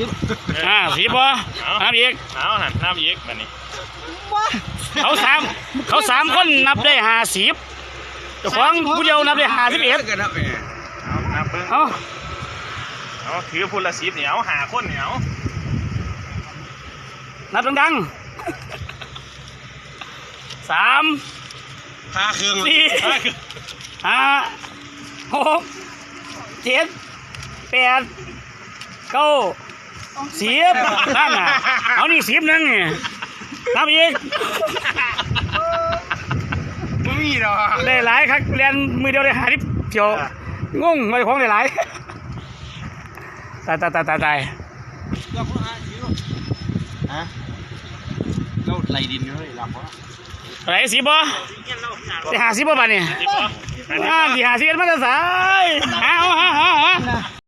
สิบอ่าสิบบ่นับอีกเอาหันนับอีกแบบนี้เขาสามเขาสามคนนับได้ห้าสิบเจ้าของผู้เดียวนับได้ห้าสิบเอ็ดกันครับแหมเอานับเบิ้งเอาเอาถือพูละสิบเหนียวหาคนเหนียวนับดังๆสามพาเครื่องสี่ห้าหกเจ็ดแปดเก้า สิบนั่นน่ะเอานี่สิบนึงนี่นับอีกไม่มีหรอกได้หลายครับเรียนมือเดียวได้หาที่เกี่ยวงงไม่ของได้หลายตายตายตายตายตายฮะเราไหลดินอยู่เลยหลับวะอะไรสิบ่ได้หาสิบ่บ้านนี่สิบบ่อ่าที่หาสิเอ็ดมาจะสาย